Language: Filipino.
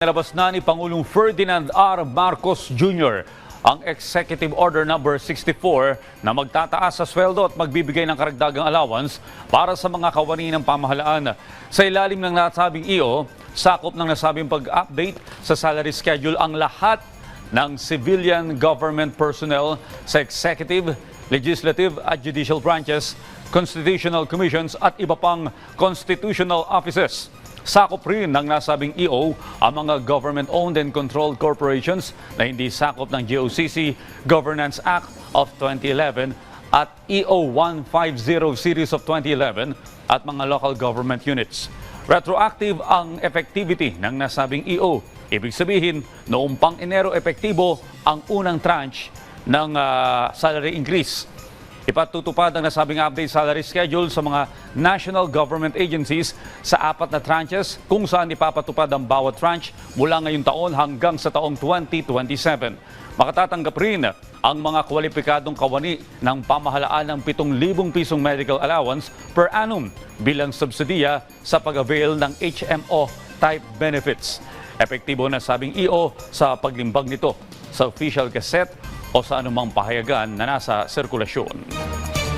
Nalabas na ni Pangulong Ferdinand R. Marcos Jr. ang Executive Order number 64 na magtataas sa sweldo at magbibigay ng karagdagang allowance para sa mga kawani ng pamahalaan. Sa ilalim ng nasabing iyo, sakop ng nasabing pag-update sa salary schedule ang lahat ng civilian government personnel sa executive, legislative at judicial branches, constitutional commissions at iba pang constitutional offices. Sakop rin ng nasabing EO ang mga government-owned and controlled corporations na hindi sakop ng GOCC Governance Act of 2011 at EO 150 Series of 2011 at mga local government units. Retroactive ang effectivity ng nasabing EO. Ibig sabihin, noong pang Enero epektibo ang unang tranche ng ah, salary increase. Ipatutupad ang nasabing update salary schedule sa mga national government agencies sa apat na tranches kung saan ipapatupad ang bawat tranche mula ngayong taon hanggang sa taong 2027. Makatatanggap rin ang mga kwalipikadong kawani ng pamahalaan ng 7,000 pisong medical allowance per annum bilang subsidiya sa pag-avail ng HMO type benefits. Epektibo na sabing EO sa paglimbag nito sa official gazette o sa anumang pahayagan na nasa sirkulasyon.